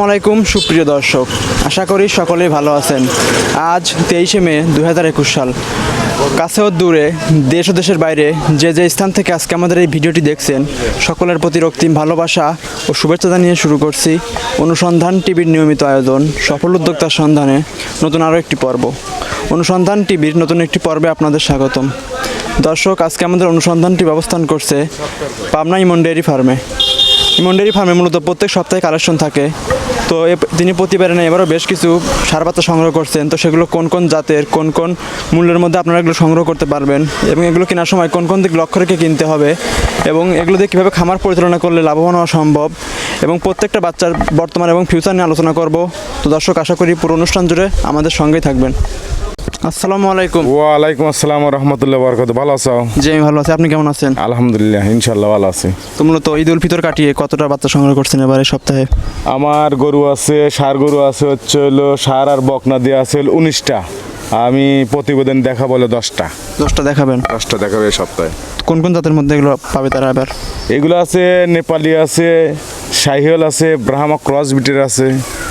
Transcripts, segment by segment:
আসসালামু আলাইকুম, সুপ্রিয় দর্শক। আশা করি সকলেই ভালো আছেন। আজ তেইশে মে দু হাজার একুশ সাল। কাছেও দূরে, দেশ ও দেশের বাইরে যে যে স্থান থেকে আজকে আমাদের এই ভিডিওটি দেখছেন, সকলের প্রতি রক্তিম ভালোবাসা ও শুভেচ্ছা জানিয়ে শুরু করছি অনুসন্ধান টিভির নিয়মিত আয়োজন, সফল উদ্যোক্তার সন্ধানে নতুন আরও একটি পর্ব। অনুসন্ধান টিভির নতুন একটি পর্বে আপনাদের স্বাগতম। দর্শক, আজকে আমাদের অনুসন্ধানটি ব্যবস্থান করছে পাবনা ইমন ডেয়ারি ফার্মে। ইমন ডেয়ারি ফার্মে মূলত প্রত্যেক সপ্তাহে কালেকশন থাকে। তো তিনি প্রতিবারে না এবারও বেশ কিছু সার বাচ্চা সংগ্রহ করছেন। তো সেগুলো কোন কোন জাতের, কোন কোন মূল্যের মধ্যে আপনারা এগুলো সংগ্রহ করতে পারবেন এবং এগুলো কেনার সময় কোন কোন দিক লক্ষ্য রেখে কিনতে হবে এবং এগুলো দিয়ে কীভাবে খামার পরিচালনা করলে লাভবান হওয়া সম্ভব এবং প্রত্যেকটা বাচ্চার বর্তমান এবং ফিউচার নিয়ে আলোচনা করব। তো দর্শক, আশা করি পুরো অনুষ্ঠান জুড়ে আমাদের সঙ্গেই থাকবেন। আসসালামু আলাইকুম। ওয়ালাইকুম আসসালাম রহমতুল্লাহ বরকত ভালো আছো? জি আমি ভালো আছি। আপনি কেমন আছেন? আলহামদুলিল্লাহ ইনশাল্লাহ ভালো আছি। তো মূলত ঈদ উল ফিতর কাটিয়ে কতটা বাচ্চা সংগ্রহ করছেন এবারে সপ্তাহে? আমার গরু আছে সার গরু আছে হচ্ছে হলো সার আর বকনা দিয়ে আছে হলো উনিশটা। আমি প্রতিবেদন দেখা বলে দশটা। দশটা দেখাবেন? দশটা দেখাবে এই সপ্তাহে। কোন কোন জাতের মধ্যে এগুলো পাবে তারা এবার? এগুলো আছে নেপালি আছে শাহিওল আছে ব্রাহ্মা ক্রস বিটের আছে।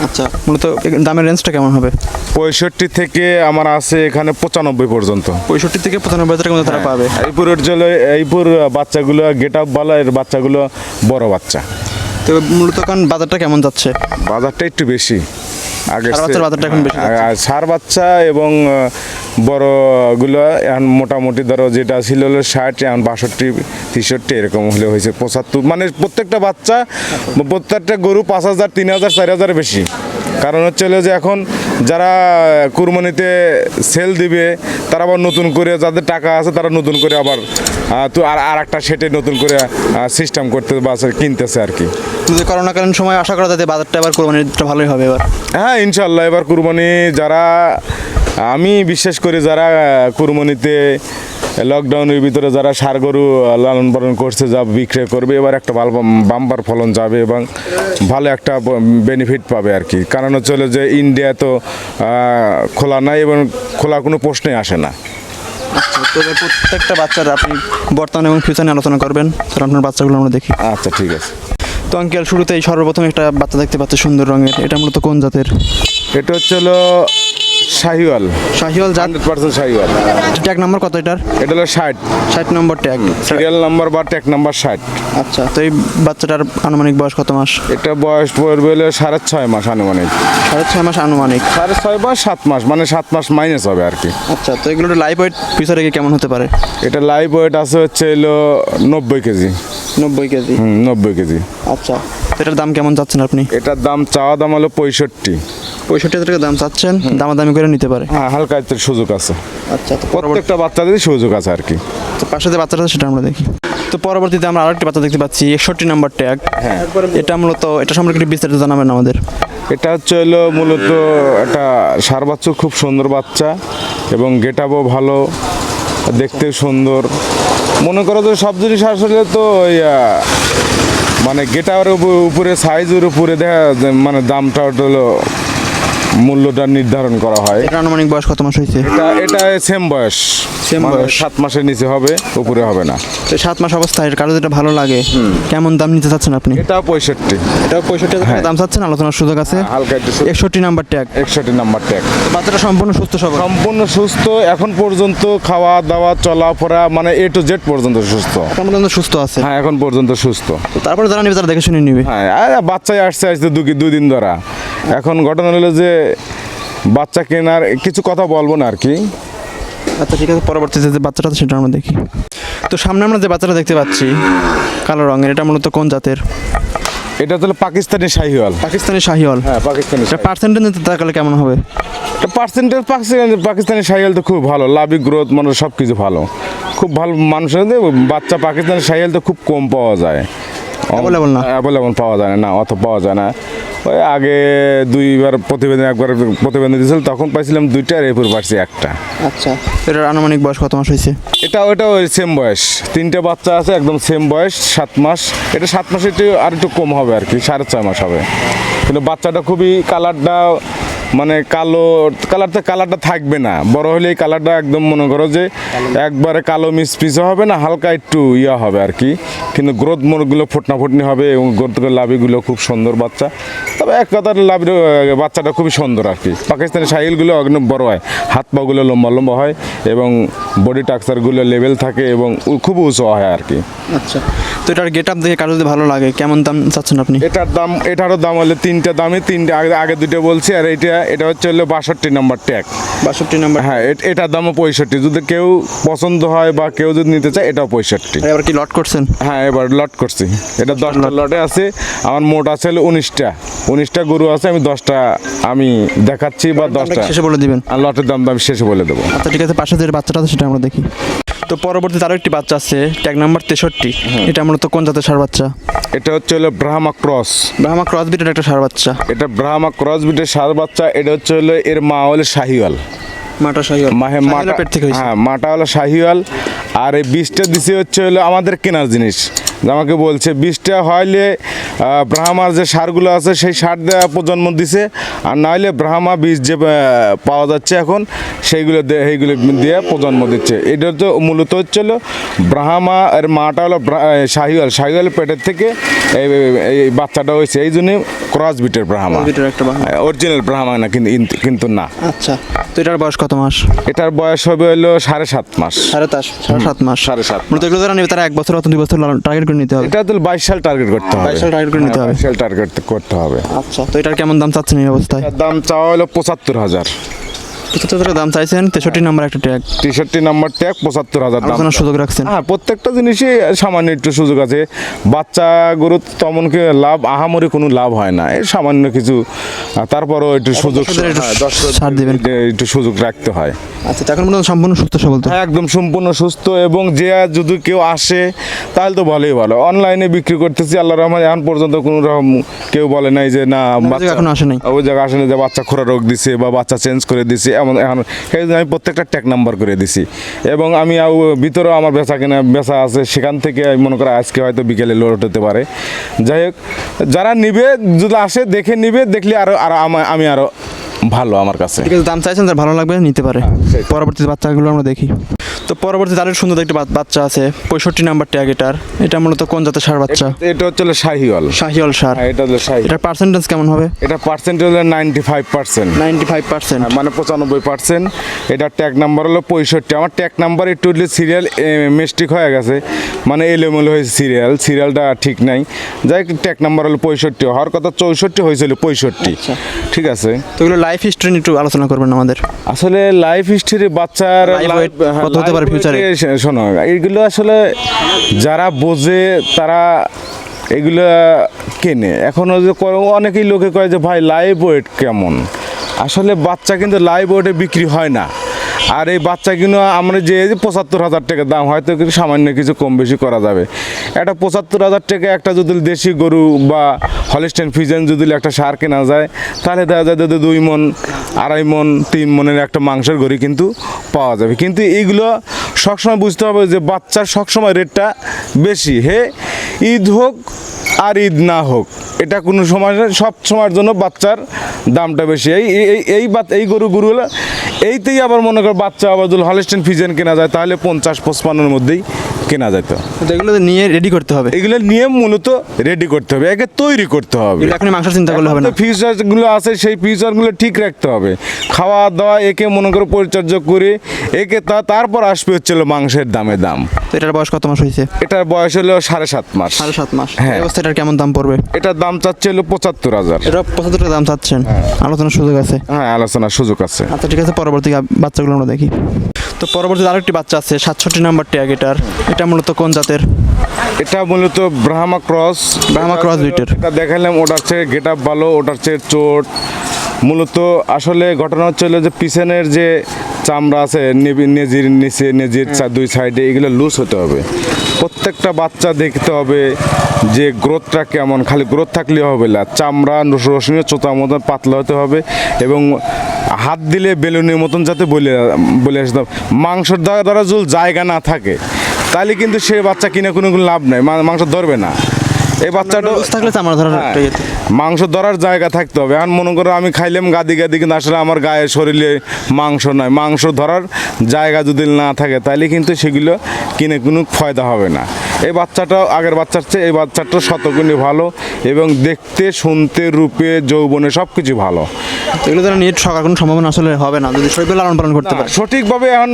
আচ্ছা মূলত দামের রেঞ্জটা কেমন হবে? পঁয়ষট্টি থেকে আমার আছে এখানে পঁচানব্বই পর্যন্ত। পঁয়ষট্টি থেকে পঁচানব্বই হাজার মধ্যে তারা পাবে। এইপুরের জলে এইপুর বাচ্চাগুলো গেট আপ বালা এর বাচ্চাগুলো বড় বাচ্চা। তো মূলত কারণ বাজারটা কেমন যাচ্ছে? বাজারটা একটু বেশি। আগে সার আর সার বাচ্চা এবং বড়গুলো এখন মোটামুটি ধরো যেটা ছিল হলো ষাট এখন বাষট্টি তেষট্টি এরকম হলে হয়েছে পঁচাত্তর। মানে প্রত্যেকটা বাচ্চা প্রত্যেকটা গরু পাঁচ হাজার তিন হাজার চার হাজার বেশি। কারণ হচ্ছে হলো যে এখন যারা কুরবানিতে সেল দিবে তারা আবার নতুন করে যাদের টাকা আছে তারা নতুন করে আবার তো আর আর একটা সেটে নতুন করে সিস্টেম করতে বা কিনতেছে আর কি। যদি করোনাকালীন সময় আশা করা যাতে বাজারটা এবার কুরবানিটা ভালোই হবে এবার? হ্যাঁ ইনশাল্লাহ এবার কুরবানি যারা আমি বিশ্বাস করি যারা কুরবানিতে লকডাউনের ভিতরে যারা সার গরু লালন পালন করছে যা বিক্রয় করবে এবার একটা ভালো বাম্পার ফলন যাবে এবং ভালো একটা বেনিফিট পাবে আর কি। কারণ হচ্ছে যে ইন্ডিয়া তো খোলা নাই এবং খোলা কোনো প্রশ্নই আসে না। আচ্ছা তো এবার প্রত্যেকটা বাচ্চার আপনি বর্তমান এবং ফিউচার নিয়ে আলোচনা করবেন। তাহলে আপনার বাচ্চাগুলো আমরা দেখি। আচ্ছা ঠিক আছে। তো আঙ্কেল শুরুতেই সর্বপ্রথম একটা বাচ্চা দেখতে পাচ্ছে সুন্দর রঙের। এটা মূলত কোন জাতের? এটা হচ্ছে হলো শাহিওয়াল। শাহিওয়াল জাত? পার্সেন্ট শাহিওয়াল। ট্যাগ নাম্বার কত এটার? এটা হলো ষাট। ষাট নম্বর ট্যাগ। সিরিয়াল নাম্বার বা ট্যাক নাম্বার ষাট। আচ্ছা তো এই বাচ্চাটার আনুমানিক বয়স কত মাস? এটা বয়স পড়বে হলো সাড়ে ছয় মাস আনুমানিক। সাড়ে ছয় মাস আনুমানিক। সাড়ে ছয় বা সাত মাস মানে সাত মাস মাইনাস হবে আর কি। আচ্ছা তো এগুলোর লাইফ ওয়েট ফিউচারে কেমন হতে পারে? এটা লাইভ ওয়েট আছে হচ্ছে এলো নব্বই কেজি। নব্বই কেজি? হুম নব্বই কেজি। আচ্ছা এটার দাম কেমন চাচ্ছেন আপনি? এটার দাম চাওয়া দাম হলো পঁয়ষট্টি। পঁয়ষট্টি টাকা দাম চাচ্ছেন দামাদামি করে নিতে পারে। হ্যাঁ হালকা একটু সুযোগ আছে। আচ্ছা তো প্রত্যেকটা বাচ্চাদেরই সুযোগ আছে আর কি। তো পাশে যে বাচ্চাটা সেটা আমরা দেখি। তো পরবর্তীতে আমরা আরেকটি বাচ্চা দেখতে পাচ্ছি একষট্টি নাম্বার ট্যাগ। হ্যাঁ। এটা মূলত এটা সম্পর্কে একটু বিস্তারিত জানাবেন আমাদের। এটা হচ্ছে হলো মূলত একটা সার বাচ্চা খুব সুন্দর বাচ্চা এবং গেট আপও ভালো। দেখতে সুন্দর। মনে করো তো সব জিনিস আসলে তো মানে গেটার উপরে সাইজের উপরে দেখা মানে দামটা হলো মূল্যটা নির্ধারণ করা হয়। এটা আনুমানিক বয়স কত মাস হয়েছে? এটা এটা সেম বয়স। Same মানে বয়স। সাত মাসের নিচে হবে উপরে হবে না। তো সাত মাস অবস্থায় কারও যেটা ভালো লাগে কেমন দাম নিতে চাচ্ছেন আপনি? এটা পঁয়ষট্টি। এটা পঁয়ষট্টি হাজার দাম চাচ্ছেন আলোচনার সুযোগ আছে। হালকা একটু একষট্টি নাম্বার ট্যাগ। একষট্টি নাম্বার ট্যাগ। বাচ্চাটা সম্পূর্ণ সুস্থ সবল। সম্পূর্ণ সুস্থ এখন পর্যন্ত খাওয়া দাওয়া চলাফেরা মানে এ টু জেড পর্যন্ত সুস্থ। এখন পর্যন্ত সুস্থ আছে। হ্যাঁ এখন পর্যন্ত সুস্থ। তারপরে যারা নিবে তারা দেখে শুনে নিবে। হ্যাঁ আর বাচ্চাই আসছে আসছে দুই দুই দিন ধরা। এখন ঘটনা হলো যে বাচ্চা কেনার কিছু কথা বলব না আর কি। আচ্ছা ঠিক আছে পরবর্তীতে যে বাচ্চাটা সেটা আমরা দেখি। তো সামনে আমরা যে বাচ্চাটা দেখতে পাচ্ছি কালো রঙের এটা মূলত কোন জাতের? এটা হলো পাকিস্তানি শাহিওয়াল। পাকিস্তানি শাহিওয়াল। হ্যাঁ পাকিস্তানি এটা পার্সেন্টেজ নিতে তাকালে কেমন হবে? এটা পার্সেন্টেজ পাকিস্তানি পাকিস্তানি শাহিয়াল তো খুব ভালো। লাভি গ্রোথ মানে সব কিছু ভালো। খুব ভালো মানুষের বাচ্চা পাকিস্তানি শাহিয়াল তো খুব কম পাওয়া যায়। Available না? অ্যাভেলেবল পাওয়া যায় না অত পাওয়া যায় না। ওই আগে দুইবার প্রতিবেদন একবার প্রতিবেদন দিয়েছিল তখন পাইছিলাম দুইটা আর এরপর পাচ্ছি একটা। আচ্ছা। এটার আনুমানিক বয়স কত মাস হয়েছে? এটা ওটা ওই সেম বয়স। তিনটে বাচ্চা আছে একদম সেম বয়স সাত মাস। এটা সাত মাসে একটু আর একটু কম হবে আর কি সাড়ে ছয় মাস হবে। কিন্তু বাচ্চাটা খুবই কালারটা মানে কালো কালারটা কালারটা থাকবে না। বড় হলে এই কালারটা একদম মনে করো যে একবারে কালো মিস মিসপিসও হবে না হালকা একটু ইয়া হবে আর কি। কিন্তু গ্রোথ মোড়গুলো ফোটনা ফুটনি হবে এবং গ্রোথ লাভিগুলো খুব সুন্দর বাচ্চা। তবে এক কথার লাভির বাচ্চাটা খুবই সুন্দর আর কি। পাকিস্তানি সাইলগুলো একদম বড় হয়। হাত পাগুলো লম্বা লম্বা হয় এবং বডি টাক্সারগুলো লেভেল থাকে এবং খুব উঁচু হয় আর কি। আচ্ছা তো এটার গেট আপ দেখে কারও যদি ভালো লাগে কেমন দাম চাচ্ছেন আপনি? এটার দাম এটারও দাম হলে তিনটা দামে তিনটে আগে আগে দুটো বলছি আর এটা এটা হচ্ছে হলো বাষট্টি নাম্বার ট্যাগ। বাষট্টি নাম্বার হ্যাঁ এটার দামও পঁয়ষট্টি। যদি কেউ পছন্দ হয় বা কেউ যদি নিতে চায় এটাও পঁয়ষট্টি। এবার কি লট করছেন? হ্যাঁ এবার লট করছি। এটা দশটা লটে আছে। আমার মোট আছে হলো উনিশটা। উনিশটা গরু আছে আমি দশটা আমি দেখাচ্ছি বা দশটা। শেষে বলে দিবেন? আর লটের দাম দাম শেষে বলে দেবো। আচ্ছা ঠিক আছে পাশে যে বাচ্চাটা আছে সেটা আমরা দেখি। তো পরবর্তীতে আরও একটি বাচ্চা আছে ট্যাগ নাম্বার তেষট্টি। এটা মূলত কোন জাতের সার বাচ্চা? এটা হচ্ছে হলো ব্রাহ্মা ক্রস ব্রাহ্মা ক্রস বিটের একটা সার বাচ্চা। এটা ব্রাহ্মা ক্রস বিটের সার বাচ্চা এটা হচ্ছে হলো এর মা হলো শাহিওয়াল। মাটা শাহিওয়াল। মাহে মাটা পেট থেকে হ্যাঁ মাটা হলো শাহিওয়াল। আর এই বীজটা দিছে হচ্ছে হলো আমাদের কেনার জিনিস। আমাকে বলছে বীজটা হইলে ব্রাহ্মার যে সারগুলো আছে সেই সার দেওয়া প্রজন্ম দিছে। আর নাহলে ব্রাহ্মা বীজ যে পাওয়া যাচ্ছে এখন সেইগুলো সেইগুলো দিয়ে প্রজন্ম দিচ্ছে। এটা তো মূলত হচ্ছে হলো ব্রাহ্মা এর মাটা হলো আহ, শাহিওয়াল। পেটের থেকে এই বাচ্চাটা হয়েছে। এই জন্যই ক্রস বিটের ব্রাহ্মা। অরিজিনাল ব্রাহ্মা না কিন্তু কিন্তু না। আচ্ছা। তো এটার বয়স কত মাস? এটার বয়স হবে হলো সাড়ে সাত মাস। সাড়ে তাস সাড়ে সাত মাস। সাড়ে সাত মূলত এগুলো যারা নেবে তারা এক বছর অথবা দুই বছর টার্গেট করে নিতে হবে। এটা তো বাইশ সাল টার্গেট করতে হবে। 22 সাল টার্গেট করে নিতে হবে। বাইশ সাল টার্গেট করতে হবে। আচ্ছা তো এটার কেমন দাম চাচ্ছেন এই অবস্থায়? দাম চাওয়া হলো পঁচাত্তর হাজার। পঁচাত্তর দাম চাইছেন তেষট্টি নাম্বার একটা ট্যাগ তেষট্টি নাম্বার ট্যাগ পঁচাত্তর হাজার দাম। সুযোগ রাখছেন। হ্যাঁ প্রত্যেকটা জিনিসই সামান্য একটু সুযোগ আছে। বাচ্চা গরু তেমন লাভ আহামরি কোনো লাভ হয় না। এই সামান্য কিছু তারপরও একটু সুযোগ হ্যাঁ, ছাড় দিবেন। একটু সুযোগ রাখতে হয়। আচ্ছা এখন পর্যন্ত সম্পূর্ণ সুস্থ সবল হ্যাঁ একদম সম্পূর্ণ সুস্থ এবং যে যদি কেউ আসে তাহলে তো ভালোই ভালো। অনলাইনে বিক্রি করতেছি আল্লাহ রহমান এখন পর্যন্ত কোনো রকম কেউ বলে নাই যে না বাচ্চা এখনও আসে নাই। ওই জায়গায় আসে না যে বাচ্চা খোরা রোগ দিছে বা বাচ্চা চেঞ্জ করে দিছে। এমন এখন সেই জন্য আমি প্রত্যেকটা ট্যাক নাম্বার করে দিছি। এবং আমি ভিতরেও আমার বেচা কেনা বেচা আছে সেখান থেকে আমি মনে করি আজকে হয়তো বিকেলে লোড হতে পারে। যাই হোক যারা নিবে যদি আসে দেখে নিবে দেখলে আরও আর আমি আরও ভালো আমার কাছে। দাম চাইছেন ভালো লাগবে নিতে পারে। পরবর্তী বাচ্চাগুলো আমরা দেখি। তো পরবর্তী আরেক সুন্দর একটা বাচ্চা আছে পঁয়ষট্টি নাম্বার ট্যাগ এটার এটা মূলত কোন জাতের সার বাচ্চা? এটা হচ্ছে হলো শাহিওয়াল। সার। হ্যাঁ এটা হলো শাহি এটার পার্সেন্টেজ কেমন হবে? এটা পার্সেন্ট হলো ninety five percent ninety five percent মানে পঁচানব্বই পার্সেন্ট এটা ট্যাগ নাম্বার হলো পঁয়ষট্টি। আমার ট্যাগ নাম্বার একটু সিরিয়াল মিস্টেক হয়ে গেছে। মানে এলোমেলো হয়েছে সিরিয়াল সিরিয়ালটা ঠিক নাই। যাই ট্যাগ নাম্বার হলো পঁয়ষট্টি। হওয়ার কথা চৌষট্টি হয়েছিল পঁয়ষট্টি। আচ্ছা। ঠিক আছে। তো এগুলো লাইফ হিস্ট্রি একটু আলোচনা করবেন আমাদের। আসলে লাইফ হিস্ট্রি বাচ্চার কত হতে পারে এ শোনো এইগুলো আসলে যারা বোঝে তারা এগুলো কেনে। এখনও যে অনেকেই লোকে কয় যে ভাই লাইভ ওয়েট কেমন? আসলে বাচ্চা কিন্তু লাইভ ওয়েটে বিক্রি হয় না। আর এই বাচ্চাগুলো আমরা যে পঁচাত্তর হাজার টাকা দাম, হয়তো কিছু সামান্য কিছু কম বেশি করা যাবে। একটা পঁচাত্তর হাজার টাকা একটা যদি দেশি গরু বা হলিস্টেন ফিজেন যদি একটা সার কেনা যায়, তাহলে দেখা যায় যদি দুই মন, আড়াই মন, তিন মনের একটা মাংসের গড়ি কিন্তু পাওয়া যাবে। কিন্তু এইগুলো সবসময় বুঝতে হবে যে বাচ্চার সবসময় রেটটা বেশি। হে, ঈদ হোক আর ঈদ না হোক, এটা কোনো সময় সব সময়ের জন্য বাচ্চার দামটা বেশি। এই, এই- এই গরু, গরুগুলো, এইতেই আবার মনে কর বাচ্চা আবাদুল হলিস্টেন ফিজেন কেনা যায় তাহলে পঞ্চাশ পঁচপান্নর মধ্যেই কেনা যেত এগুলো নিয়ে রেডি করতে হবে। এগুলো নিয়ে মূলত রেডি করতে হবে একে তৈরি করতে হবে। এখন মাংসের চিন্তা করলে হবে না। ফিউচারগুলো আছে সেই ফিউচারগুলো ঠিক রাখতে হবে। খাওয়া দাওয়া একে মনে করে পরিচর্যা করে একে তা তারপর আসবে হচ্ছিল মাংসের দামে দাম। এটার বয়স কত মাস হয়েছে? এটার বয়স হলো সাড়ে সাত মাস। সাড়ে সাত মাস। হ্যাঁ। অবস্থা এটার কেমন দাম পড়বে? এটার দাম চাচ্ছে হলো পঁচাত্তর হাজার। এটা পঁচাত্তর টাকা দাম চাচ্ছেন। আলোচনার সুযোগ আছে। হ্যাঁ আলোচনার সুযোগ আছে। আচ্ছা ঠিক আছে পরবর্তী বাচ্চাগুলো আমরা দেখি। তো পরবর্তীতে আরেকটি বাচ্চা আছে সাতষট্টি নাম্বার ট্যাগ এটার। এটা মূলত কোন জাতের? এটা মূলত ব্রাহ্মা ক্রস। ব্রাহ্মা ক্রস দুইটার এটা দেখালাম ওটার চেয়ে গেট আপ ভালো ওটার চেয়ে চোট। মূলত আসলে ঘটনা হচ্ছে যে পিছনের যে চামড়া আছে নেজির নিচে নেজির দুই সাইডে এগুলো লুজ হতে হবে। প্রত্যেকটা বাচ্চা দেখতে হবে যে গ্রোথটা কেমন। খালি গ্রোথ থাকলে হবে না। চামড়া রসুনের চোতার মতন পাতলা হতে হবে এবং হাত দিলে বেলুনের মতন যাতে বলে বলে আসতে হবে। মাংসর দ্বারা দ্বারা যদি জায়গা না থাকে, তাহলে কিন্তু সে বাচ্চা কিনে কোনো লাভ নাই। মাংস ধরবে না। এই বাচ্চাটা থাকলে চামড়া ধরার হ্যাঁ। মাংস ধরার জায়গা থাকতে হবে। আর মনে করো আমি খাইলাম গাদি গাদি কিন্তু আসলে আমার গায়ে শরীরে মাংস নয়। মাংস ধরার জায়গা যদি না থাকে তাহলে কিন্তু সেগুলো কিনে কোনো ফয়দা হবে না। এই বাচ্চাটা আগের বাচ্চার চেয়ে এই বাচ্চাটা শতগুণে ভালো এবং দেখতে শুনতে রূপে যৌবনে সব কিছু ভালো। এগুলো দ্বারা নেট সকার কোনো সম্ভাবনা আসলে হবে না। যদি শরীর লালন পালন করতে পারে। সঠিকভাবে এখন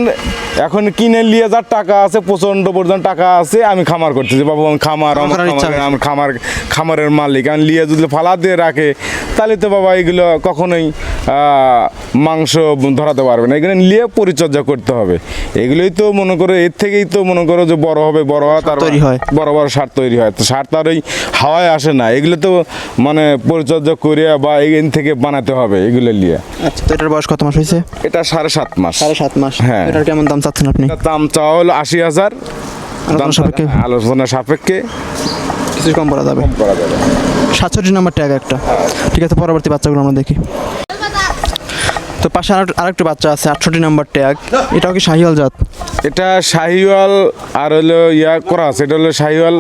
এখন কিনে নিয়ে যার টাকা আছে প্রচণ্ড পরিমাণ টাকা আছে আমি খামার করতেছি। বাবু আমি খামার আমার আমার খামার খামারের মালিক। আমি লিয়ে যদি ফালা দিয়ে রাখে তাহলে তো বাবা এগুলো কখনোই মাংস ধরাতে পারবে না। এগুলো নিয়ে পরিচর্যা করতে হবে। এগুলোই তো মনে করো এর থেকেই তো মনে করো যে বড় হবে বড় হওয়া তার তৈরি হয়। বড় বড় সার তৈরি হয়। তো সার তার ওই হাওয়ায় আসে না। এগুলো তো মানে পরিচর্যা করিয়া বা এখান থেকে বানাতে হবে এগুলো নিয়ে আচ্ছা তো এটার বয়স কত মাস হয়েছে? এটা সাড়ে সাত মাস। সাড়ে সাত মাস। হ্যাঁ। এটার কেমন দাম চাচ্ছেন আপনি? দাম চাওয়া হলো আশি হাজার। আলোচনা সাপেক্ষে? আলোচনা সাপেক্ষে। কিছু কম করা যাবে। করা যাবে। সাতষট্টি নাম্বার ট্যাগ একটা। ঠিক আছে পরবর্তী বাচ্চাগুলো আমরা দেখি। তো পাশে আর আরেকটা বাচ্চা আছে আটষট্টি নাম্বার ট্যাগ। এটাও কি শাহিওয়াল জাত? এটা শাহিওয়াল আর হলো ইয়া করা আছে এটা হলো শাহিওয়াল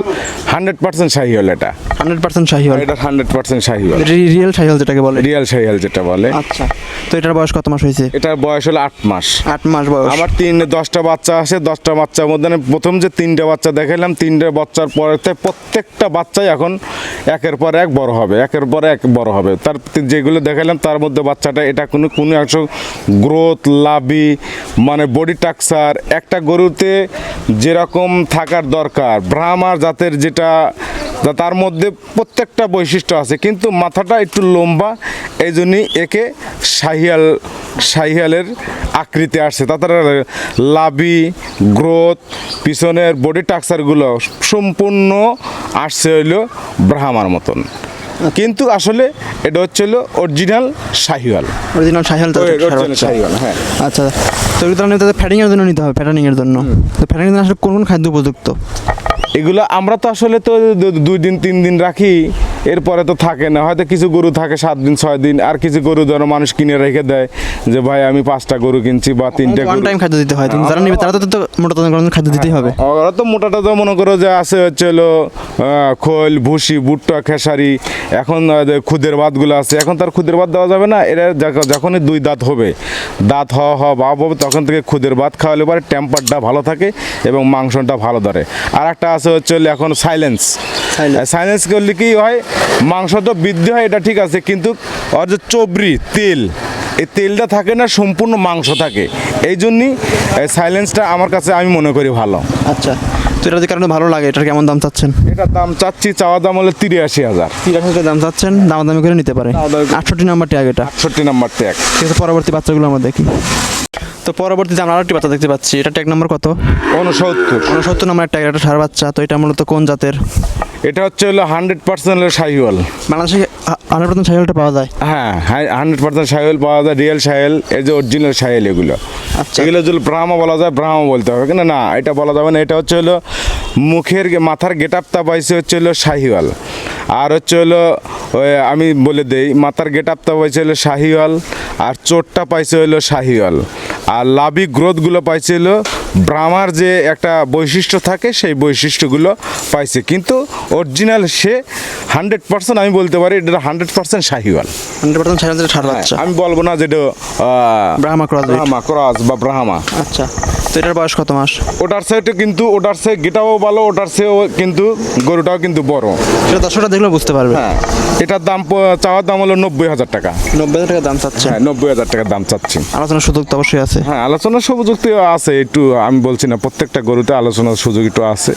হান্ড্রেড পার্সেন্ট শাহিওয়াল এটা। Hundred percent Sahiwal. এটা hundred percent Sahiwal. Real Sahiwal যেটাকে বলে। রিয়েল শাহিওয়াল যেটা বলে। আচ্ছা তো এটার বয়স কত মাস হয়েছে? এটার বয়স হলো আট মাস। আট মাস বয়স। আমার তিন দশটা বাচ্চা আছে দশটা বাচ্চার মধ্যে আমি প্রথম যে তিনটে বাচ্চা দেখালাম তিনটে বাচ্চার পরে প্রত্যেকটা বাচ্চাই এখন একের পর এক বড় হবে একের পর এক বড় হবে। তার যেগুলো দেখালাম তার মধ্যে বাচ্চাটা এটা কোনো কোনো একশো গ্রোথ, লাভি মানে বডি টাকচার একটা গরুতে যেরকম থাকার দরকার, ব্রাহ্মার জাতের যেটা তার মধ্যে প্রত্যেকটা বৈশিষ্ট্য আছে, কিন্তু মাথাটা একটু লম্বা এই জন্যই একে শাহিয়াল, শাহিয়ালের আকৃতি আসছে। তাছাড়া লাভি, গ্রোথ, পিছনের বডি টাকচারগুলো সম্পূর্ণ আসছে হইল ব্রাহ্মার মতন। কিন্তু আসলে এটা হচ্ছিল অরিজিনাল শাহিওয়াল। অরিজিনাল শাহিওয়াল। শাহিওয়াল হ্যাঁ। আচ্ছা তো তাহলে তাদের ফ্যাটিং এর জন্য নিতে হবে ফ্যাটানিংয়ের জন্য। তো ফ্যাটানিং এর জন্য আসলে কোন কোন খাদ্য উপযুক্ত? এগুলো আমরা তো আসলে তো দুই দিন তিন দিন রাখি। এরপরে তো থাকে না হয়তো কিছু গরু থাকে সাত দিন ছয় দিন আর কিছু গরু ধরো মানুষ কিনে রেখে দেয় যে ভাই আমি পাঁচটা গরু কিনছি বা তিনটে গরু টাইম খাদ্য দিতে হয় যারা নেবে তারা তো মোটা খাদ্য দিতেই হবে ওরা তো মোটাটা তো মনে করো যে আছে হচ্ছে হলো খোল ভুসি ভুট্টা খেসারি এখন খুদের ভাতগুলো আছে এখন তার খুদের ভাত দেওয়া যাবে না এরা যখনই দুই দাঁত হবে দাঁত হওয়া হওয়া ভাব হবে তখন থেকে খুদের ভাত খাওয়ালে পরে টেম্পারটা ভালো থাকে এবং মাংসটা ভালো ধরে আর একটা আছে হচ্ছে হলো এখন সাইলেন্স. সাইলেন্স করলে কি হয়? মাংস তো বৃদ্ধি হয় এটা ঠিক আছে কিন্তু ওর যে চবরি তেল এই তেলটা থাকে না সম্পূর্ণ মাংস থাকে। এই জন্যই সাইলেন্সটা আমার কাছে আমি মনে করি ভালো। আচ্ছা তো এটা যদি কারণে ভালো লাগে এটার কেমন দাম চাচ্ছেন? এটার দাম চাচ্ছি চাওয়া দাম হলো তিরাশি হাজার। তিরাশি হাজার দাম চাচ্ছেন দামাদামি করে নিতে পারে। আটষট্টি নাম্বার ট্যাগ এটা। আটষট্টি নাম্বার ট্যাগ ঠিক আছে পরবর্তী বাচ্চাগুলো আমরা দেখি। তো পরবর্তীতে আমরা আরেকটি বাচ্চা দেখতে পাচ্ছি এটা ট্যাগ নাম্বার কত? উনসত্তর উনসত্তর নাম্বার ট্যাগ একটা সার বাচ্চা তো এটা মূলত কোন জাতের? এটা হচ্ছে হলো হান্ড্রেড পার্সেন্ট শাহিওয়াল। বাংলাদেশে হান্ড্রেড পার্সেন্ট শাহিওয়ালটা পাওয়া যায়? হ্যাঁ হান্ড্রেড পার্সেন্ট সাহেল পাওয়া যায় রিয়েল সাহেল এই যে অরিজিনাল সাহেল এগুলো। আচ্ছা। এগুলো যদি ব্রাহ্মা বলা যায় ব্রাহ্মা বলতে হবে কিন্তু না এটা বলা যাবে না এটা হচ্ছে হলো মুখের মাথার গেট আপটা পাইছে হচ্ছে হলো শাহিওয়াল। আর হচ্ছে হলো ওই আমি বলে দেই মাথার গেট আপটা পাইছে হলো শাহিওয়াল আর চোটটা পাইছে হলো শাহিওয়াল। আর লাভি গ্রোথগুলো পাইছে হলো ব্রাহ্মার যে একটা বৈশিষ্ট্য থাকে সেই বৈশিষ্ট্যগুলো পাইছে। কিন্তু অরিজিনাল সে হান্ড্রেড পার্সেন্ট আমি বলতে পারি এটা hundred percent Sahiwal. Hundred percent Sahiwal সার বাচ্চা। আমি বলব না যেটা ব্রাহ্মা ক্রস ব্রাহ্মা ক্রস বা ব্রাহ্মা। আচ্ছা তো এটার বয়স কত মাস? ওটার সাইডে কিন্তু ওটার সে গেটাও ভালো ওটার সেও কিন্তু গরুটাও কিন্তু বড়। সেটা দশটা দেখলে বুঝতে পারবে। হ্যাঁ এটার দাম চাওয়ার দাম হলো নব্বই হাজার টাকা। নব্বই হাজার টাকা দাম চাচ্ছে হ্যাঁ নব্বই হাজার টাকা দাম চাচ্ছি। আলোচনার সুযোগ তো অবশ্যই আছে। হ্যাঁ আলোচনার সুযোগ তো আছে একটু আমি বলছি না প্রত্যেকটা গরুতে আলোচনার সুযোগ একটু আছে।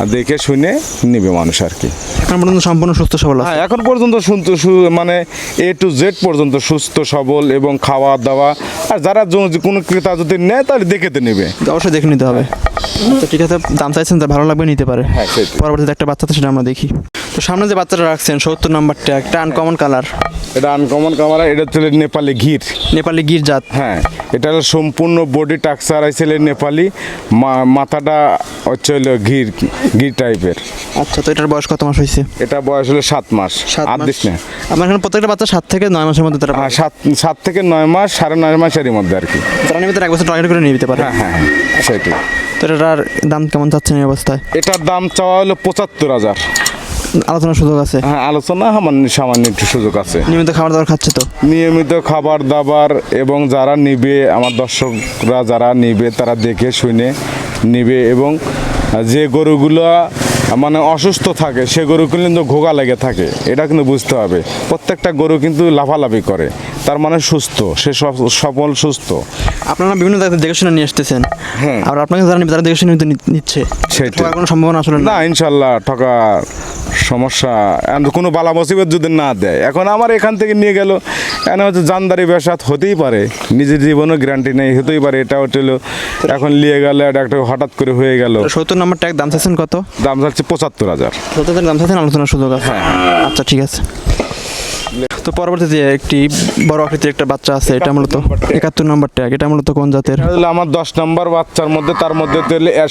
আর দেখে শুনে নিবে মানুষ আর কি। এখন পর্যন্ত সম্পূর্ণ সুস্থ সবল হ্যাঁ এখন পর্যন্ত শুনতে মানে এ টু জেড পর্যন্ত সুস্থ সবল এবং খাওয়া দাওয়া আর যারা কোনো ক্রেতা যদি নেয় তাহলে দেখে তো নেবে। অবশ্যই দেখে নিতে হবে। আচ্ছা ঠিক আছে দাম চাইছেন তার ভালো লাগবে নিতে পারে। হ্যাঁ, পরবর্তীতে একটা বাচ্চা আছে সেটা আমরা দেখি। তো সামনে যে বাচ্চাটা রাখছেন সত্তর নাম্বারটা একটা আনকমন কালার এটা আনকমন কালার এটা হচ্ছে নেপালি ঘির। নেপালি গির জাত। হ্যাঁ এটা হলো সম্পূর্ণ বডি টাকচার আইছিল নেপালি মাথাটা হচ্ছে হলো ঘির ঘির টাইপের আচ্ছা তো এটার বয়স কত মাস হয়েছে? এটা বয়স হলো সাত মাস আর মাস। দিস না। আমার এখানে প্রত্যেকটা বাচ্চা সাত থেকে নয় মাসের মধ্যে তারা হ্যাঁ সাত সাত থেকে নয় মাস সাড়ে নয় মাসের মধ্যে আর কি। তারা তারা এক বছর টার্গেট করে নিয়ে নিতে পারে। হ্যাঁ হ্যাঁ হ্যাঁ সেটাই। তো এটার দাম কেমন চাচ্ছেন এই অবস্থায়? এটার দাম চাওয়া হলো পঁচাত্তর হাজার। আলোচনার সুযোগ আছে? হ্যাঁ আলোচনা সামান্য সামান্য একটু সুযোগ আছে। নিয়মিত খাবার দাবার খাচ্ছে তো? নিয়মিত খাবার দাবার এবং যারা নিবে আমার দর্শকরা যারা নিবে তারা দেখে শুনে নিবে এবং যে গরুগুলো মানে অসুস্থ থাকে সে গরুগুলো কিন্তু ঘোগা লেগে থাকে। এটা কিন্তু বুঝতে হবে। প্রত্যেকটা গরু কিন্তু লাফালাফি করে। তার মানে সুস্থ সে সফ- সফল সুস্থ। আপনারা বিভিন্ন জায়গায় দেখে শুনে নিয়ে আসতেছেন। হ্যাঁ। আর আপনাকে যারা তারা দেখে শুনে নিচ্ছে। ঠকার কোনো সম্ভাবনা আসলে না। ইনশাল্লাহ ঠকা সমস্যা। কোনো বালা মুসিবত যদি না দেয় এখন আমার এখান থেকে নিয়ে গেল। এখন হচ্ছে জানদারি ব্যবসাত হতেই পারে। নিজের জীবনও গ্যারান্টি নেই হতেই পারে। এটা হচ্ছিল এখন নিয়ে গেলে একটা হঠাৎ করে হয়ে গেল। সত্তর নম্বর ট্যাগ দাম চাচ্ছেন কত? দাম যাচ্ছে পঁচাত্তর হাজার। সত্তর দাম চাচ্ছেন আলোচনার সুযোগ আছে। আচ্ছা ঠিক আছে। তো পরবর্তীতে একটি বড় আকৃতির একটা বাচ্চা আছে এটা মূলত একাত্তর নম্বর ট্যাগ এটা মূলত কোন জাতের? আমার দশ নম্বর বাচ্চার মধ্যে তার মধ্যে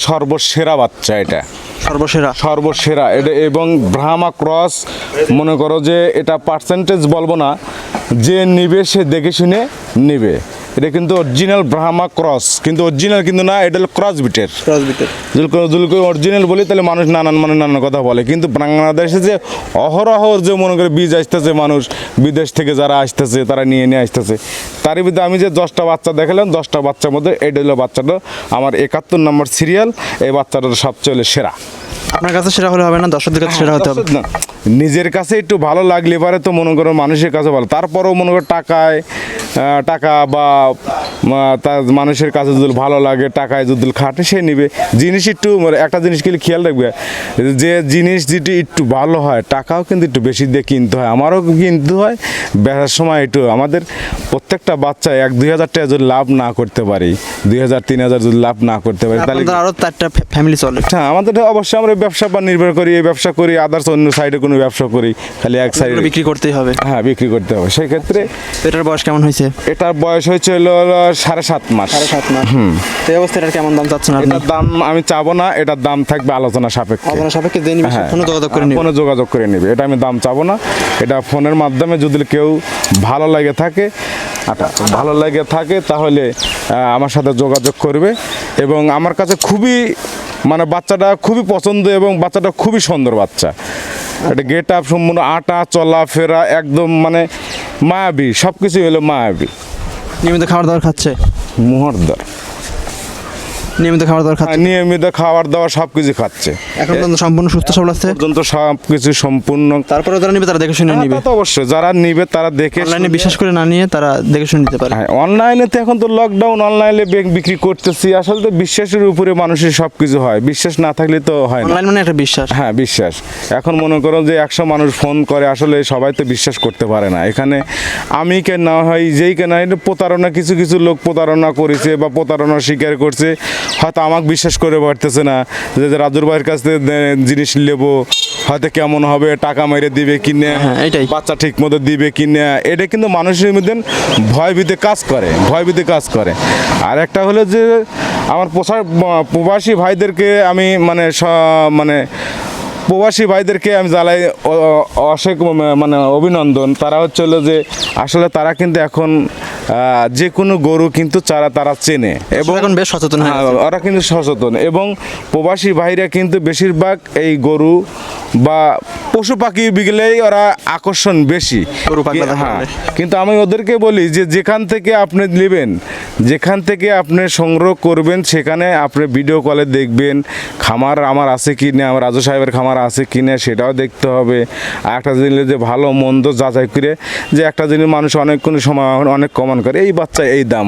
সর্বসেরা বাচ্চা এটা। সর্বসেরা? সর্বসেরা এটা এবং ভ্রামা ক্রস মনে করো যে এটা পার্সেন্টেজ বলব না যে নিবে সে দেখে শুনে নিবে। এটা কিন্তু অরিজিনাল ব্রাহ্মা ক্রস কিন্তু অরিজিনাল কিন্তু না এটা হলো ক্রস বিটের যদি অরিজিনাল বলি তাহলে মানুষ নানান মানে নানান কথা বলে। কিন্তু বাংলাদেশে যে অহরহ যে মনে করে বীজ আসতেছে মানুষ বিদেশ থেকে যারা আসতেছে তারা নিয়ে নিয়ে আসতেছে। তারই ভিতরে আমি যে দশটা বাচ্চা দেখালাম দশটা বাচ্চার মধ্যে এটা হলো বাচ্চাটা আমার একাত্তর নম্বর সিরিয়াল এই বাচ্চাটা সবচেয়ে হলো সেরা। আপনার কাছে সেরা হলে হবে না? দর্শকদের কাছে সেরা হতে হবে। না, নিজের কাছে একটু ভালো লাগলে পারে তো মনে করো মানুষের কাছে ভালো। তারপরেও মনে করো টাকায় টাকা বা তার মানুষের কাছে যদি ভালো লাগে টাকায় যদি খাটে সে নিবে। জিনিস একটু মানে একটা জিনিস কিন্তু খেয়াল রাখবে যে জিনিস যেটি একটু ভালো হয় টাকাও কিন্তু একটু বেশি দিয়ে কিনতে হয়। আমারও কিনতে হয় বেচার সময় একটু আমাদের প্রত্যেকটা বাচ্চা এক দুই হাজার টাকা যদি লাভ না করতে পারি দুই হাজার তিন হাজার যদি লাভ না করতে পারি তাহলে আপনাদের আরও চারটা ফ্যামিলি চলে। হ্যাঁ আমাদের অবশ্যই আমরা ব্যবসা বা নির্ভর করি এই ব্যবসা করি আদার্স অন্য সাইডে কোনো ব্যবসা করি খালি এক সাইডে বিক্রি করতেই হবে। হ্যাঁ বিক্রি করতে হবে। সেই ক্ষেত্রে এটার বয়স কেমন হয়েছে? এটার বয়স হয়েছে হলো সাড়ে সাত মাস। সাড়ে সাত মাস। তো এই কেমন দাম চাচ্ছেন আপনি? এটার দাম আমি চাবো না এটার দাম থাকবে আলোচনা সাপেক্ষে। আপনার সাপেক্ষে যে নিবে হ্যাঁ। ফোনে যোগাযোগ করে নিবে। ফোনে যোগাযোগ করে নেবে। এটা আমি দাম চাবো না। এটা ফোনের মাধ্যমে যদি কেউ ভালো লাগে থাকে আচ্ছা ভালো লাগে থাকে তাহলে আমার সাথে যোগাযোগ করবে। এবং আমার কাছে খুবই মানে বাচ্চাটা খুবই পছন্দ এবং বাচ্চাটা খুবই সুন্দর বাচ্চা। এটা গেট আপ সম্পূর্ণ আটা চলাফেরা একদম মানে মায়াবী সব কিছুই হলো মায়াবী। নিয়মিত খাবার দাবার খাচ্ছে? মুহূর্তর নিয়মিত খাবার দাবার খাচ্ছে? নিয়মিত খাবার দাবার সব কিছু খাচ্ছে। এখন পর্যন্ত সম্পূর্ণ সুস্থ সবল আছে? পর্যন্ত সব কিছু সম্পূর্ণ তারপরে যারা নিবে তারা দেখে শুনে হ্যাঁ, নিবে। তা অবশ্যই যারা নিবে তারা দেখে অনলাইনে বিশ্বাস করে না নিয়ে তারা দেখে শুনে নিতে পারে। হ্যাঁ অনলাইনে তো এখন তো লকডাউন অনলাইনে বিক্রি করতেছি। আসলে তো বিশ্বাসের উপরে মানুষের সব কিছু হয় বিশ্বাস না থাকলে তো হয় অনলাইন মানে একটা বিশ্বাস। হ্যাঁ বিশ্বাস। এখন মনে করো যে একশো মানুষ ফোন করে আসলে সবাই তো বিশ্বাস করতে পারে না। এখানে আমি কে না হয় যেই কে না এটা প্রতারণা কিছু কিছু লোক প্রতারণা করেছে বা প্রতারণা স্বীকার করছে। হয়তো আমাকে বিশ্বাস করে পারতেছে না যে রাজুর ভাইয়ের কাছ থেকে জিনিস নেব হয়তো কেমন হবে টাকা মেরে দিবে কিনে হ্যাঁ, এটাই। বাচ্চা ঠিক মতো দিবে কি কিনে এটা কিন্তু মানুষের মধ্যে ভয়ভীতি কাজ করে ভয়ভীতি কাজ করে আর একটা হলো যে আমার প্রসার প্রবাসী ভাইদেরকে আমি মানে মানে প্রবাসী ভাইদেরকে আমি জ্বালাই অ- অ- মানে অভিনন্দন। তারা হচ্ছে হলো যে আসলে তারা কিন্তু এখন যে কোনো গরু কিন্তু চারা তারা চেনে। এবং এখন বেশ সচেতন হয়ে ওরা কিন্তু সচেতন। এবং প্রবাসী ভাইরা কিন্তু বেশিরভাগ এই গরু বা পশু পাখি বিগলেই ওরা আকর্ষণ বেশি। হ্যাঁ কিন্তু আমি ওদেরকে বলি যে যেখান থেকে আপনি নেবেন যেখান থেকে আপনি সংগ্রহ করবেন, সেখানে আপনি ভিডিও কলে দেখবেন, খামার আমার আছে কি না, আমার রাজু সাহেবের খামার আছে কি না, সেটাও দেখতে হবে। আর একটা জিনিস যে ভালো, মন্দ যাচাই করে যে একটা জিনিস মানুষ অনেকক্ষণ সময় অনেক কমান করে, এই বাচ্চা এই দাম।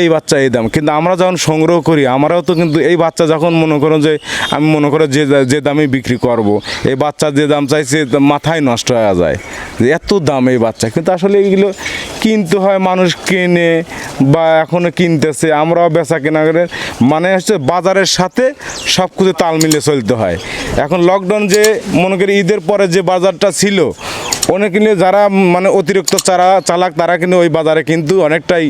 এই বাচ্চা এই দাম। কিন্তু আমরা যখন সংগ্রহ করি, আমরাও তো কিন্তু এই বাচ্চা যখন মনে করো যে, আমি মনে করো যে যে দামে বিক্রি করব, এই বাচ্চা যে দাম চাইছে মাথায় নষ্ট হয়ে যায়। যে এত দাম এই বাচ্চা। কিন্তু আসলে এইগুলো কিনতে হয়, মানুষ কিনে বা এখনও কিনতেছে, আমরাও বেচা কেনা করে মানে হচ্ছে বাজারের সাথে সব কিছু তাল মিলে চলতে হয়। এখন লকডাউন যে, মনে করি ঈদের পরে যে বাজারটা ছিল, অনেক যারা মানে অতিরিক্ত চারা, চালাক তারা কিন্তু ওই বাজারে কিন্তু অনেকটাই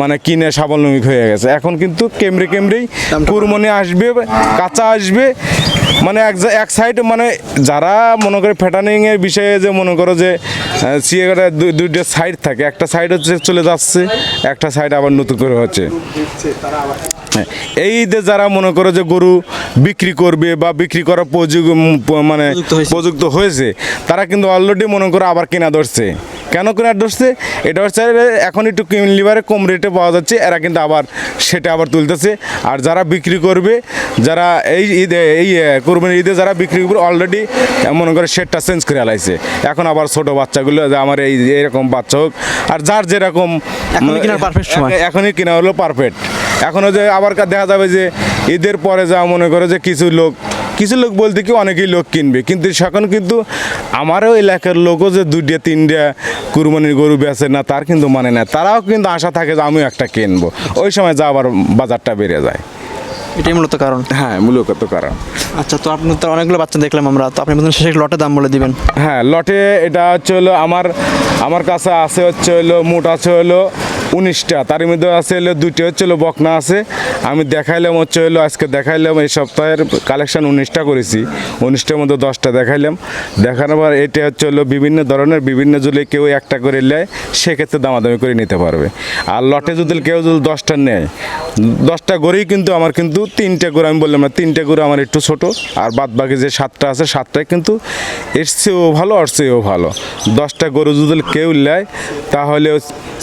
মানে কিনে স্বাবলম্বী হয়ে গেছে। এখন কিন্তু কেমরে কেমরেই কুরমনি আসবে কাঁচা আসবে। মানে এক এক সাইড মানে যারা মনে করে ফ্যাটানিং এর বিষয়ে যে মনে করো যে সিএগাটা দুইটা সাইড থাকে একটা সাইড হচ্ছে চলে যাচ্ছে একটা সাইড আবার নতুন করে হচ্ছে। এই ঈদে যারা মনে করো যে গরু বিক্রি করবে বা বিক্রি করার উপযোগ উম, প- মানে প্রযুক্ত। হয়েছে। তারা কিন্তু অলরেডি মনে করে আবার কেনা ধরছে। কেন কেনা ধরছে এটা হচ্ছে এখন একটু লিভারে কম রেটে পাওয়া যাচ্ছে এরা কিন্তু আবার সেটা আবার তুলতেছে। আর যারা বিক্রি করবে যারা এই ঈদে এই কোরবানি ঈদে যারা বিক্রি করবে অলরেডি মনে করে সেটটা চেঞ্জ করে আলাইছে এখন আবার ছোট বাচ্চাগুলো যে আমার এই এরকম বাচ্চা হোক আর যার যেরকম এখনই কেনার। এখনই কেনা হলো পারফেক্ট এখনও যে আবার দেখা যাবে যে ঈদের পরে যা মনে করে যে কিছু লোক কিছু লোক বলতে কি অনেকেই লোক কিনবে কিন্তু এখন কিন্তু আমারও এলাকার লোকও যে দুইটা তিনটা কুরবানির গরু বেচে না তার কিন্তু মানে না। তারাও কিন্তু আশা থাকে যে আমিও একটা কিনবো। ওই সময় যা আবার বাজারটা বেড়ে যায়। এটাই মূলত কারণ। হ্যাঁ মূলত কারণ। আচ্ছা তো আপনি তো অনেকগুলো বাচ্চা দেখলাম আমরা তো আপনি বলছেন শেষে লটে দাম বলে দিবেন। হ্যাঁ লটে এটা হচ্ছে হলো আমার আমার কাছে আছে হচ্ছে হলো মোট আছে হলো উনিশটা। তার মধ্যে আছে হলো দুইটা, হচ্ছে হলো বকনা আছে। আমি দেখাইলাম, হচ্ছে হলো আজকে দেখাইলাম, এই সপ্তাহের কালেকশন উনিশটা করেছি। উনিশটার মধ্যে দশটা দেখাইলাম। দেখানোর পর এটা হচ্ছে হলো বিভিন্ন ধরনের, বিভিন্ন জুলে কেউ একটা করে নেয়, সেক্ষেত্রে দামাদামি করে নিতে পারবে। আর লটে যদি কেউ যদি দশটা নেয়, দশটা গড়েই কিন্তু আমার কিন্তু তিনটে গরু, আমি বললাম না, তিনটে গরু আমার একটু ছোট। আর বাদ বাকি যে সাতটা আছে সাতটায় কিন্তু এর চেয়েও ভালো, আর চেয়েও ভালো। দশটা গরু যদি কেউ নেয়, তাহলে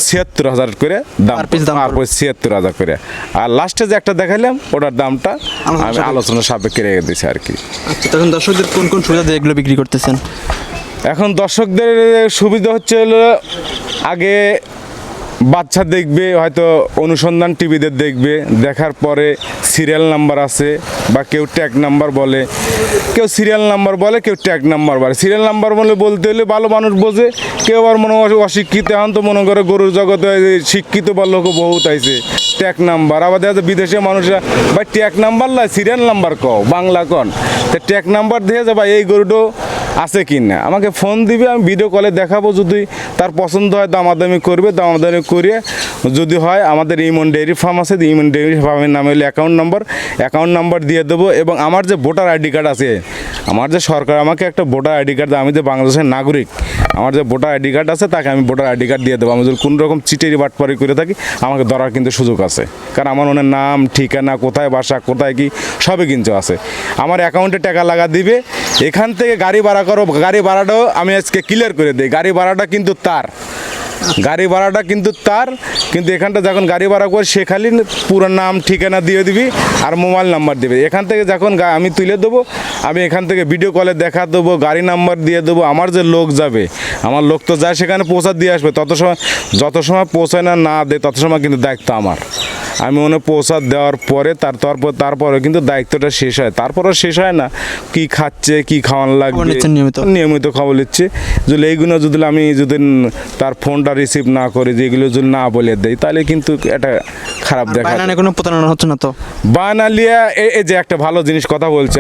ছিয়াত্তর হাজার করে দাম আর ছিয়াত্তর হাজার করে। আর লাস্টে যে একটা দেখাইলাম ওটার দামটা আমি আলোচনা সাপেক্ষে রেখে দিয়েছি আর কি। আচ্ছা তখন দর্শকদের কোন কোন সুবিধা এগুলো বিক্রি করতেছেন? এখন দর্শকদের সুবিধা হচ্ছে হলো আগে বাচ্চা দেখবে হয়তো অনুসন্ধান টিভিতে দেখবে দেখার পরে সিরিয়াল নাম্বার আছে বা কেউ ট্যাগ নাম্বার বলে, কেউ সিরিয়াল নাম্বার বলে, কেউ ট্যাগ নাম্বার বলে। সিরিয়াল নাম্বার বলে বলতে হলে ভালো মানুষ বোঝে, কেউ আবার মনে অশিক্ষিত, এখন তো মনে করে গরুর জগতে শিক্ষিত বা লোক বহুত আইছে। ট্যাগ নাম্বার আবার দেখা যায় বিদেশে মানুষরা, ভাই ট্যাগ নাম্বার লাই সিরিয়াল নাম্বার কও, বাংলা কন? তো ট্যাগ নাম্বার দিয়ে যে, ভাই, এই গরুটো আছে কি না? আমাকে ফোন দিবে, আমি ভিডিও কলে দেখাবো যদি তার পছন্দ হয়, দামাদামি করবে, দামাদামি করিয়ে যদি হয়, আমাদের ইমন ডেয়ারি ফার্ম আছে, ইমন ডেয়ারি ফার্মের নামে হলো অ্যাকাউন্ট নাম্বার অ্যাকাউন্ট নাম্বার দিয়ে দেবো এবং আমার যে ভোটার আইডি কার্ড আছে, আমার যে সরকার আমাকে একটা ভোটার আইডি কার্ড দেয়, আমি যে বাংলাদেশের নাগরিক, আমার যে ভোটার আইডি কার্ড আছে তাকে আমি ভোটার আইডি কার্ড দিয়ে দেবো। আমি যদি কোনো রকম চিটেরি বাটপারি করে থাকি, আমাকে ধরার কিন্তু সুযোগ আছে। কারণ আমার ওনার নাম, ঠিকানা, কোথায় বাসা, কোথায় কি, সবই কিন্তু আছে। আমার অ্যাকাউন্টে টাকা লাগা দিবে, এখান থেকে গাড়ি ভাড়া করো, গাড়ি ভাড়াটাও আমি আজকে ক্লিয়ার করে দিই। গাড়ি ভাড়াটা কিন্তু তার। গাড়ি ভাড়াটা কিন্তু তার, কিন্তু এখানটা যখন গাড়ি ভাড়া করে, সে খালি পুরো নাম, ঠিকানা দিয়ে দিবি আর মোবাইল নাম্বার দেবে। এখান থেকে যখন আমি তুলে দেবো, আমি এখান থেকে ভিডিও কলে দেখা দেবো, গাড়ি নাম্বার দিয়ে দেবো, আমার যে লোক যাবে, আমার লোক তো যায় সেখানে পৌঁছা দিয়ে আসবে। তত সময় যত সময় পৌঁছায় না না দেয়, তত সময় কিন্তু দায়িত্ব আমার। আমি মনে পৌঁছা দেওয়ার পরে তার তারপর তারপরে কিন্তু দায়িত্বটা শেষ হয়। তারপরও শেষ হয় না। কি খাচ্ছে কি খাওয়ান লাগবে? নিয়মিত? নিয়মিত খবর নিচ্ছে। যদি এইগুলো যদি আমি যদি তার ফোনটা রিসিভ না করি যেগুলো যদি না বলে দেয় তাহলে কিন্তু এটা খারাপ দেখা কোনো প্রতারণা হচ্ছে না তো? বানালিয়া এই এই যে একটা ভালো জিনিস কথা বলছে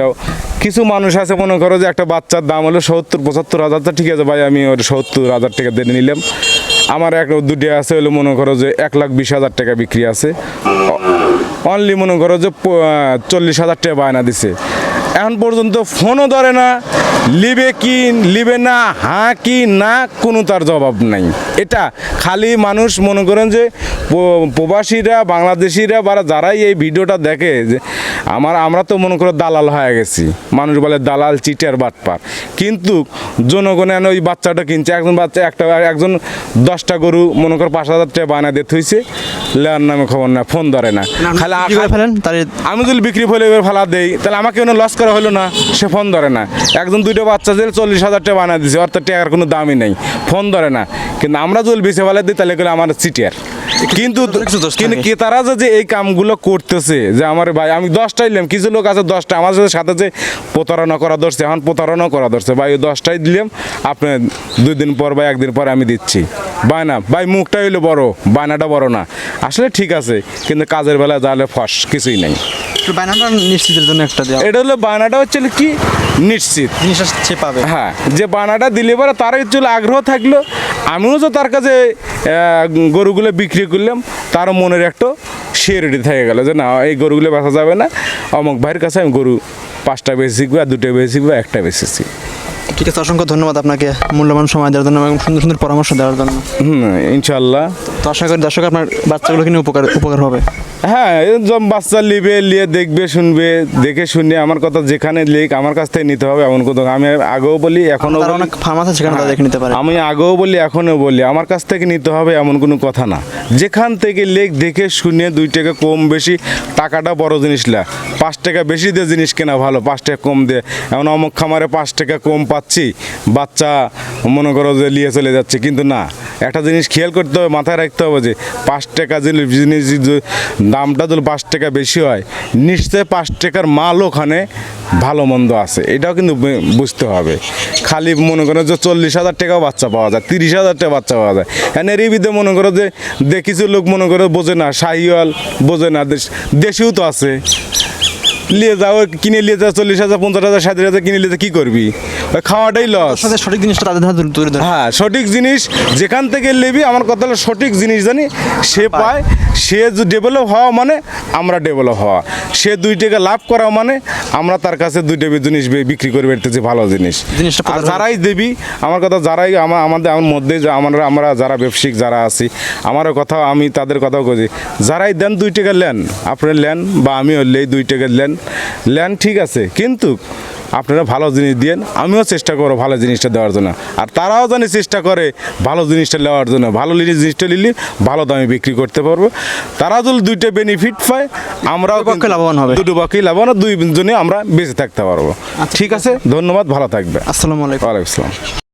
কিছু মানুষ আছে মনে করো যে একটা বাচ্চার দাম হলো সত্তর পঁচাত্তর হাজার। তো ঠিক আছে ভাই আমি ওর সত্তর হাজার টাকা দিয়ে নিলাম। আমার এক দুটি আছে হলো মনে করো যে এক লাখ বিশ হাজার টাকা বিক্রি আছে। অনলি মনে করো যে চল্লিশ হাজার টাকা বায়না দিছে। এখন পর্যন্ত ফোনও ধরে না লিবে কি লিবে না হ্যাঁ কি না কোনো তার জবাব নাই। এটা খালি মানুষ মনে করেন যে প্রবাসীরা বাংলাদেশিরা বা যারাই এই ভিডিওটা দেখে যে আমার আমরা তো মনে করো দালাল হয়ে গেছি। মানুষ বলে দালাল চিটার বাটপার। কিন্তু জনগণে এনে ওই বাচ্চাটা কিনছে একজন বাচ্চা একটা একজন দশটা গরু মনে করো পাঁচ হাজার টাকা বায়না দিয়ে থইছে লেয়ার নামে খবর না ফোন ধরে না। খালি ফেলেন আমি যদি বিক্রি ফেলে ফেলা দেই তাহলে আমাকে লস করা হলো না সে ফোন ধরে না। একজন দুইটা বাচ্চা দিলে চল্লিশ হাজার টাকা বানা দিছে অর্থাৎ টাকার কোনো দামই নেই। ফোন ধরে না। কিন্তু আমরা যদি বেছে ফেলে দিই তাহলে করে আমার সিটিয়ার কিন্তু কিন্তু। ক্রেতারা যে এই কামগুলো করতেছে যে আমার ভাই আমি দশটাই দিলাম কিছু লোক আছে দশটা আমার সাথে সাথে যে প্রতারণা করা ধরছে এখন প্রতারণা করা ধরছে। ভাই ওই দশটাই দিলাম আপনি দুই দিন পর বা একদিন পর আমি দিচ্ছি। বায়না ভাই মুখটা হইল বড় বায়নাটা বড় না। আসলে ঠিক আছে কিন্তু কাজের বেলায় যাহলে ফস কিছুই নেই। বাইনাটা নিশ্চিতের জন্য একটা দেওয়া। এটা হলো বায়নাটা হচ্ছে কি? নিশ্চিত। জিনিসটা সে পাবে। হ্যাঁ যে বায়নাটা দিলে পরে তার একটু আগ্রহ থাকল। আমিও যে তার কাছে গরুগুলো বিক্রি করলাম তার মনের একটা সিওরিটি থেকে গেল যে না এই গরুগুলো বাঁচা যাবে না। অমুক ভাইয়ের কাছে আমি গরু পাঁচটা বেশি শিখব দুটো বেশি শিখব একটা বেশি ঠিক আছে অসংখ্য ধন্যবাদ আপনাকে মূল্যবান সময় দেওয়ার জন্য এবং সুন্দর সুন্দর পরামর্শ দেওয়ার জন্য। হুম ইনশাল্লাহ তো আশা করি দর্শক আপনার বাচ্চাগুলো কিনে উপকার উপকার হবে। হ্যাঁ এরকম বাচ্চা নিবে নিয়ে দেখবে শুনবে দেখে শুনে আমার কথা যেখানে লিখ আমার কাছ থেকে নিতে হবে এমন কোনো। আমি আগেও বলি এখনও অনেক ফার্ম আছে সেখানে দেখে নিতে পারে। আমি আগেও বলি এখনও বলি। আমার কাছ থেকে নিতে হবে এমন কোনো কথা না। যেখান থেকে লেখ দেখে শুনে দুই টাকা কম বেশি টাকাটা বড় জিনিস না পাঁচ টাকা বেশি দিয়ে জিনিস কেনা ভালো পাঁচ টাকা কম দিয়ে। এমন অমুক খামারে পাঁচ টাকা কম পাচ্ছি, বাচ্চা মনে করো যে নিয়ে চলে যাচ্ছে, কিন্তু না, একটা জিনিস খেয়াল করতে হবে, মাথায় রাখতে হবে যে পাঁচ টাকা জিনিস দামটা যদি পাঁচ টাকা বেশি হয়, নিশ্চয় পাঁচ টাকার মাল ওখানে ভালো মন্দ আছে, এটাও কিন্তু বুঝতে হবে। খালি মনে করো যে চল্লিশ হাজার টাকাও বাচ্চা পাওয়া যায়, তিরিশ হাজার টাকা বাচ্চা পাওয়া যায়। এখানে এর বিধে মনে করো যে দেখিছো লোক মনে করো বোঝে না, শাহিওয়াল বোঝে না, দেশ, দেশেও তো আছে নিয়ে যাও কিনে নিয়ে যাও চল্লিশ হাজার পঞ্চাশ হাজার ষাট হাজার কিনে নিয়ে যা কি করবি? ওই খাওয়াটাই লস সঠিক জিনিসটা তাদের তুলে- হ্যাঁ সঠিক জিনিস যেখান থেকে নেবি আমার কথা হলো সঠিক জিনিস জানি সে পায়। সে ডেভেলপ হওয়া মানে আমরা ডেভেলপ হওয়া। সে দুই টাকা লাভ করা মানে আমরা তার কাছে দুই টাকা জিনিস বিক্রি করে বেরতেছি ভালো জিনিস। আর যারাই দেবি আমার কথা যারাই আমার আমাদের আমার মধ্যে আমরা আমরা যারা ব্যবসায়িক যারা আছি আমারও কথা আমি তাদের কথাও বলি যারাই দেন দুই টাকা লেন আপনি লেন বা আমিও হলেই দুই টাকা নেন নেন ঠিক আছে কিন্তু আপনারা ভালো জিনিস দিয়েন আমিও চেষ্টা করব ভালো জিনিসটা দেওয়ার জন্য। আর তারাও জানি চেষ্টা করে ভালো জিনিসটা নেওয়ার জন্য ভালো জিনিস- জিনিসটা নিলে ভালো দামে বিক্রি করতে পারব। তারা যদি দুইটা বেনিফিট পায় আমরাও পক্ষে লাভবান হবে। দুটো পক্ষেই লাভবান দুই জনে আমরা বেঁচে থাকতে পারব। ঠিক আছে? ধন্যবাদ ভালো থাকবে আসসালামু আলাইকুম। ওয়ালাইকুম আসসালাম।